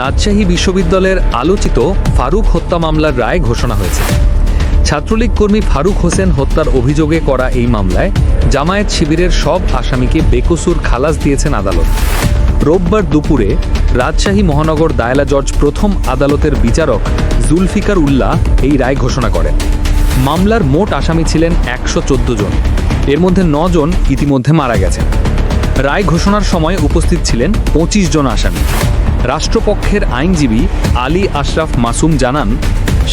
রাজশাহী বিশ্ববিদ্যালয়ের আলোচিত ফারুক হত্যা মামলার রায় ঘোষণা হয়েছে। ছাত্রলীগ কর্মী ফারুক হোসেন হত্যার অভিযোগে করা এই মামলায় জামায়াত শিবিরের সব আসামিকে বেকসুর খালাস দিয়েছেন আদালত। রোববার দুপুরে রাজশাহী মহানগর দায়লা জজ প্রথম আদালতের বিচারক জুলফিকার উল্লাহ এই রায় ঘোষণা করেন। মামলার মোট আসামি ছিলেন একশো চোদ্দ জন। এর মধ্যে জন ইতিমধ্যে মারা গেছেন। রায় ঘোষণার সময় উপস্থিত ছিলেন পঁচিশ জন আসামি। রাষ্ট্রপক্ষের আইনজীবী আলী আশরাফ মাসুম জানান,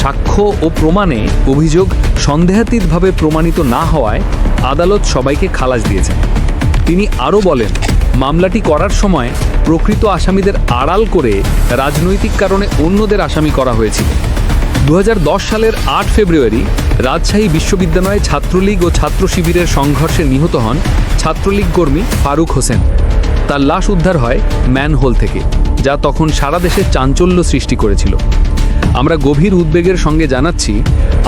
সাক্ষ্য ও প্রমাণে অভিযোগ সন্দেহাতীতভাবে প্রমাণিত না হওয়ায় আদালত সবাইকে খালাস দিয়েছেন তিনি আরও বলেন, মামলাটি করার সময় প্রকৃত আসামিদের আড়াল করে রাজনৈতিক কারণে অন্যদের আসামি করা হয়েছিল। দু হাজার দশ সালের আট ফেব্রুয়ারি রাজশাহী বিশ্ববিদ্যালয়ে ছাত্রলীগ ও ছাত্র শিবিরের সংঘর্ষে নিহত হন ছাত্রলীগ কর্মী ফারুক হোসেন। তার লাশ উদ্ধার হয় ম্যানহোল থেকে, যা তখন সারা দেশে চাঞ্চল্য সৃষ্টি করেছিল। আমরা গভীর উদ্বেগের সঙ্গে জানাচ্ছি,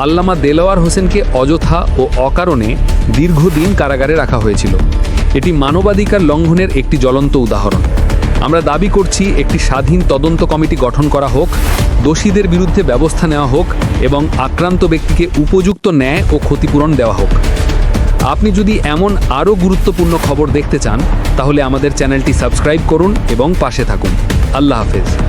আল্লামা দেলোয়ার হোসেনকে অযথা ও অকারণে দীর্ঘদিন কারাগারে রাখা হয়েছিল। এটি মানবাধিকার লঙ্ঘনের একটি জ্বলন্ত উদাহরণ। আমরা দাবি করছি, একটি স্বাধীন তদন্ত কমিটি গঠন করা হোক, দোষীদের বিরুদ্ধে ব্যবস্থা নেওয়া হোক এবং আক্রান্ত ব্যক্তিকে উপযুক্ত ন্যায় ও ক্ষতিপূরণ দেওয়া হোক। আপনি যদি এমন আরও গুরুত্বপূর্ণ খবর দেখতে চান, তাহলে আমাদের চ্যানেলটি সাবস্ক্রাইব করুন এবং পাশে থাকুন। আল্লাহ হাফেজ।